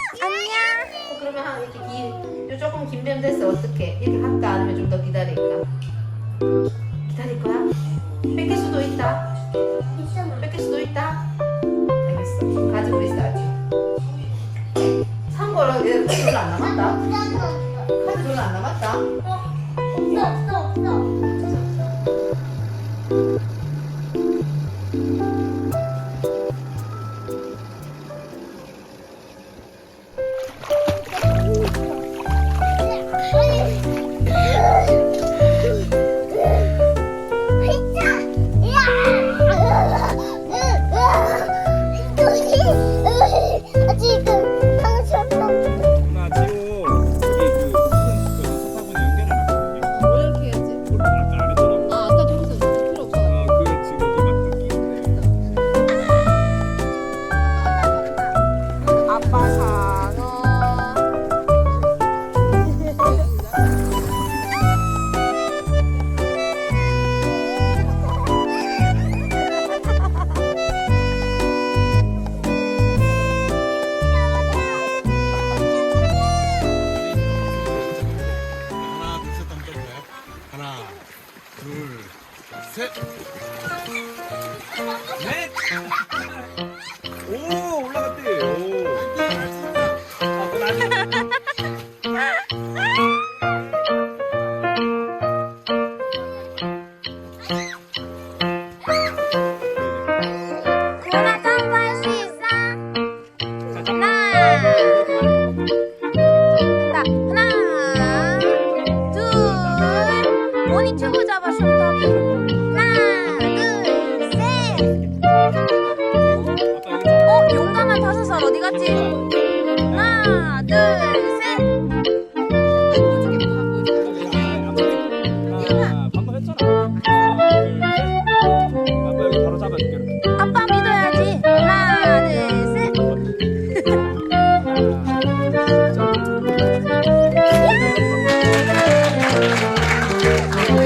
어, 그러면 한 이렇게 긴, 요 조금 긴 뱀 됐어. 어떻게? 이렇게 할까? 아니면 좀 더 기다릴까? 기다릴 거야? 뺏길 수도 있다. 뺏길 수도 있다. 알겠어. 가지고 있어야지. 참고로 얘 별로 안 남았다. 카드 별로 안 남았다. 오, 올라갔대. 오. 아. 하나 둘 모니 튜브 잡아 솜 갔지? 하나 둘셋 아, 방금 했잖아. 하나, 둘, 셋. 아빠 여기 바로 잡아줄게. 이렇게. 아빠 믿어야지 하나 둘셋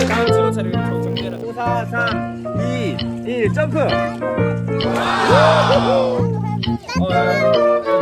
다음 지원 차례 정리해라. 5, 4, 3, 2, 1, 점프. 어,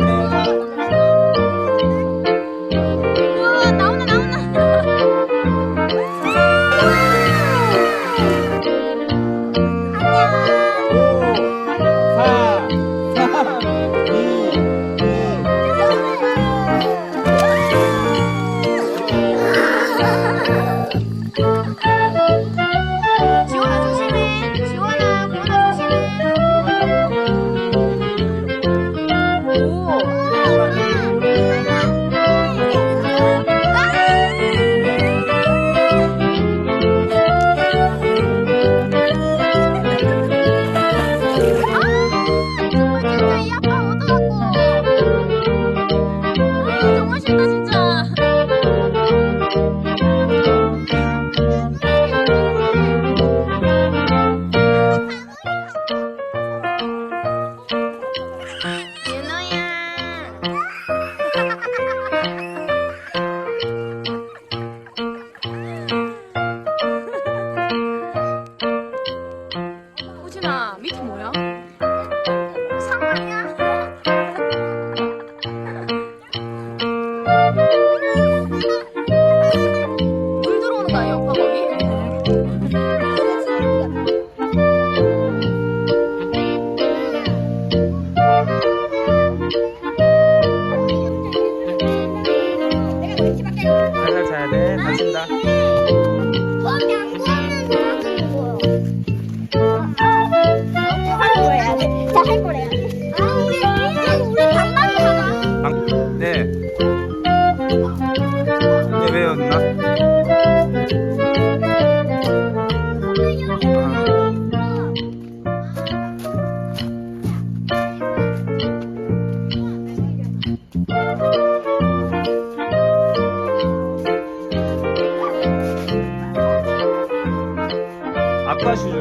아빠 슈즈.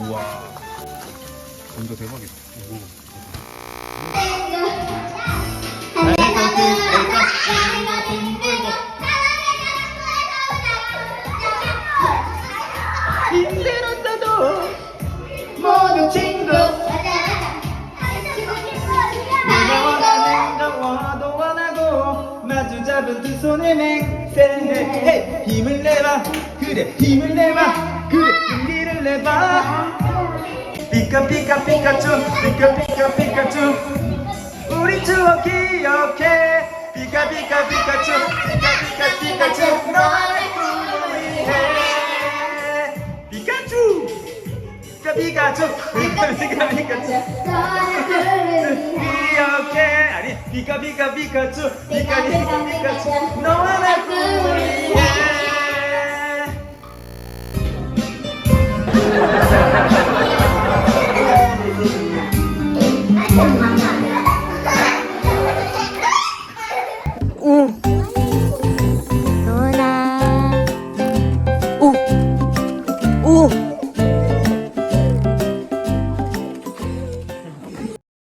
우와. 감도 대박이다. 손에 맹세해 힘을 내봐. 그래 힘을 내봐. 그래 용기를 내봐. 피카 피카 피카츄 피카 피카 피카츄 우리 추억 기억해. 피카 피카 피카츄 피카 피카 피카츄 너의 꿈을 위해 피카츄 피카 피카츄 피카 피카 피카츄 기억해 아니 피카 피카 피카츄 피카 피카 피카츄 너와 나 꿈을 위해